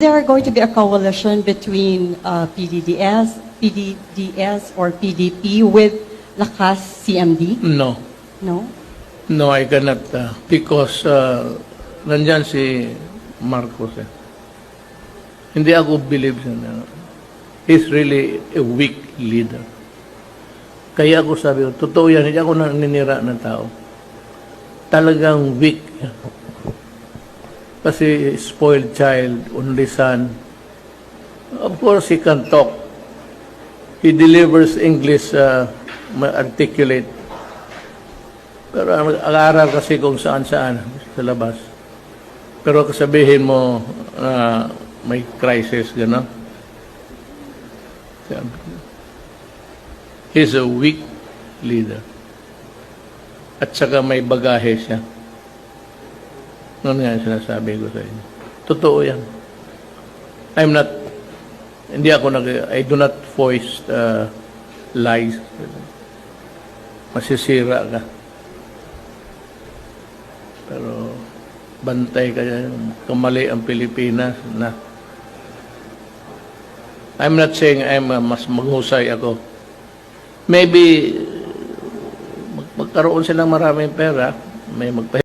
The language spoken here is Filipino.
there going to be a coalition between uh, PDDS, PDDS or PDP with Lakas CMD? No. No? No, I cannot. uh, because uh, nandyan si Marcos. Eh. Hindi ako believe siya na he's really a weak leader. Kaya ako sabi ko, totoo yan, hindi ako naninira ng tao. Talagang weak. Kasi spoiled child, only son. Of course, he can talk. He delivers English uh, articulate. Pero ang aral kasi kung saan-saan sa labas. Pero kasabihin mo na may crisis, gano'n. He's a weak leader. At saka may bagahe siya. Noon nga yung sinasabi ko sa inyo. Totoo yan. I'm not, hindi ako nag, I do not voice uh, lies. Masisira ka. Pero bantay ka yan. Kamali ang Pilipinas na I'm not saying I'm uh, mas maghusay ako. Maybe mag- magkaroon silang maraming pera, may magpa